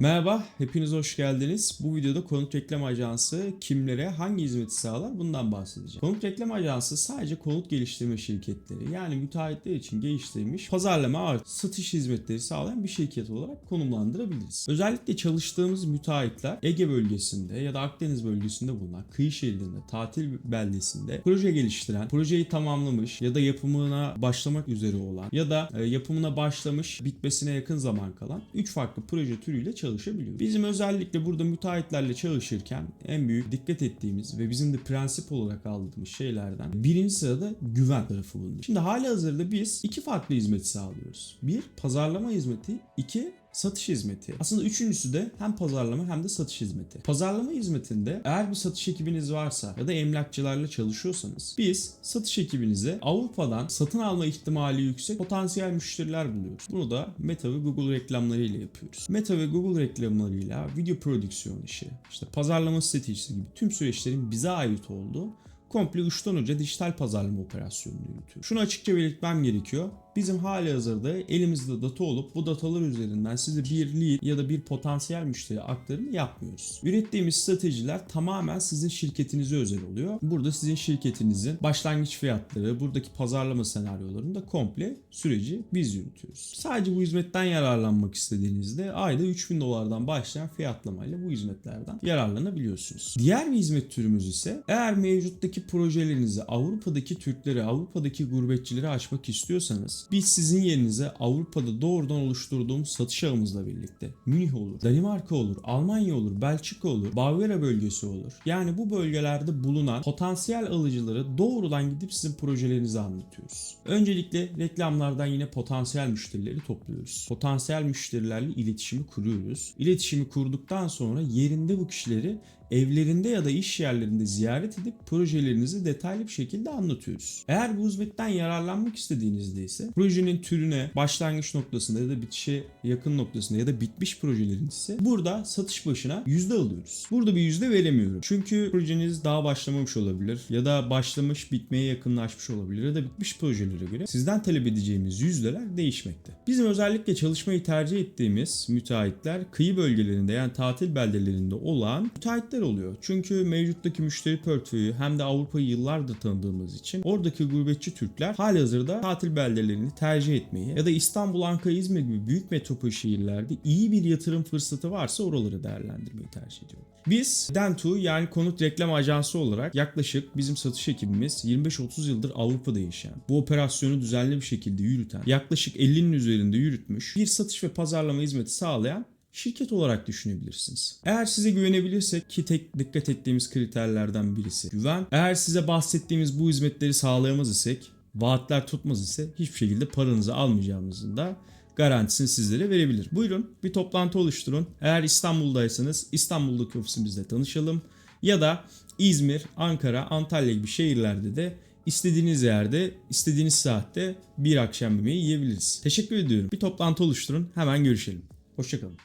Merhaba, hepiniz hoş geldiniz. Bu videoda konut reklam ajansı kimlere hangi hizmeti sağlar bundan bahsedeceğim. Konut reklam ajansı sadece konut geliştirme şirketleri yani müteahhitler için geliştirilmiş pazarlama artı satış hizmetleri sağlayan bir şirket olarak konumlandırabiliriz. Özellikle çalıştığımız müteahhitler Ege bölgesinde ya da Akdeniz bölgesinde bulunan kıyı şeridinde, tatil beldesinde proje geliştiren, projeyi tamamlamış ya da yapımına başlamak üzere olan ya da e, yapımına başlamış bitmesine yakın zaman kalan 3 farklı proje türüyle çalışabiliyor. Bizim özellikle burada müteahhitlerle çalışırken en büyük dikkat ettiğimiz ve bizim de prensip olarak aldığımız şeylerden birinci sırada güven tarafı bulunuyor. Şimdi hali hazırda biz iki farklı hizmet sağlıyoruz. Bir pazarlama hizmeti, iki satış hizmeti. Aslında üçüncüsü de hem pazarlama hem de satış hizmeti. Pazarlama hizmetinde eğer bir satış ekibiniz varsa ya da emlakçılarla çalışıyorsanız biz satış ekibinize Avrupa'dan satın alma ihtimali yüksek potansiyel müşteriler buluyoruz. Bunu da Meta ve Google reklamlarıyla yapıyoruz. Meta ve Google reklamlarıyla video prodüksiyon işi, işte pazarlama stratejisi gibi tüm süreçlerin bize ait olduğu komple uçtan uca dijital pazarlama operasyonunu yürütüyor. Şunu açıkça belirtmem gerekiyor. Bizim hali hazırda elimizde data olup bu datalar üzerinden size bir lead ya da bir potansiyel müşteri aktarımı yapmıyoruz. Ürettiğimiz stratejiler tamamen sizin şirketinize özel oluyor. Burada sizin şirketinizin başlangıç fiyatları, buradaki pazarlama senaryolarında komple süreci biz yürütüyoruz. Sadece bu hizmetten yararlanmak istediğinizde ayda 3000 dolardan başlayan fiyatlamayla bu hizmetlerden yararlanabiliyorsunuz. Diğer bir hizmet türümüz ise eğer mevcuttaki projelerinizi Avrupa'daki Türklere, Avrupa'daki gurbetçilere açmak istiyorsanız biz sizin yerinize Avrupa'da doğrudan oluşturduğumuz satış ağımızla birlikte Münih olur, Danimarka olur, Almanya olur, Belçika olur, Bavyera bölgesi olur. Yani bu bölgelerde bulunan potansiyel alıcıları doğrudan gidip sizin projelerinizi anlatıyoruz. Öncelikle reklamlardan yine potansiyel müşterileri topluyoruz. Potansiyel müşterilerle iletişimi kuruyoruz. İletişimi kurduktan sonra yerinde bu kişileri evlerinde ya da iş yerlerinde ziyaret edip projelerinizi detaylı bir şekilde anlatıyoruz. Eğer bu hizmetten yararlanmak istediğinizde ise projenin türüne, başlangıç noktasında ya da bitişe yakın noktasında ya da bitmiş projelerin ise burada satış başına yüzde alıyoruz. Burada bir yüzde veremiyorum. Çünkü projeniz daha başlamamış olabilir ya da başlamış bitmeye yakınlaşmış olabilir ya da bitmiş projelere göre sizden talep edeceğimiz yüzdeler değişmekte. Bizim özellikle çalışmayı tercih ettiğimiz müteahhitler kıyı bölgelerinde yani tatil beldelerinde olan müteahhitler oluyor. Çünkü mevcuttaki müşteri portföyü hem de Avrupa'yı yıllardır tanıdığımız için oradaki gurbetçi Türkler hali hazırda tatil beldelerini tercih etmeyi ya da İstanbul, Ankara, İzmir gibi büyük metropol şehirlerde iyi bir yatırım fırsatı varsa oraları değerlendirmeyi tercih ediyor. Biz Dentu yani konut reklam ajansı olarak yaklaşık bizim satış ekibimiz 25-30 yıldır Avrupa'da yaşayan, bu operasyonu düzenli bir şekilde yürüten, yaklaşık 50'nin üzerinde yürütmüş bir satış ve pazarlama hizmeti sağlayan şirket olarak düşünebilirsiniz. Eğer size güvenebilirsek ki tek dikkat ettiğimiz kriterlerden birisi güven. Eğer size bahsettiğimiz bu hizmetleri sağlayamaz isek, vaatler tutmaz ise hiçbir şekilde paranızı almayacağımızın da garantisini sizlere verebilir. Buyurun bir toplantı oluşturun. Eğer İstanbul'daysanız İstanbul'daki ofisimizde tanışalım. Ya da İzmir, Ankara, Antalya gibi şehirlerde de istediğiniz yerde, istediğiniz saatte bir akşam yemeği yiyebiliriz. Teşekkür ediyorum. Bir toplantı oluşturun. Hemen görüşelim. Hoşçakalın.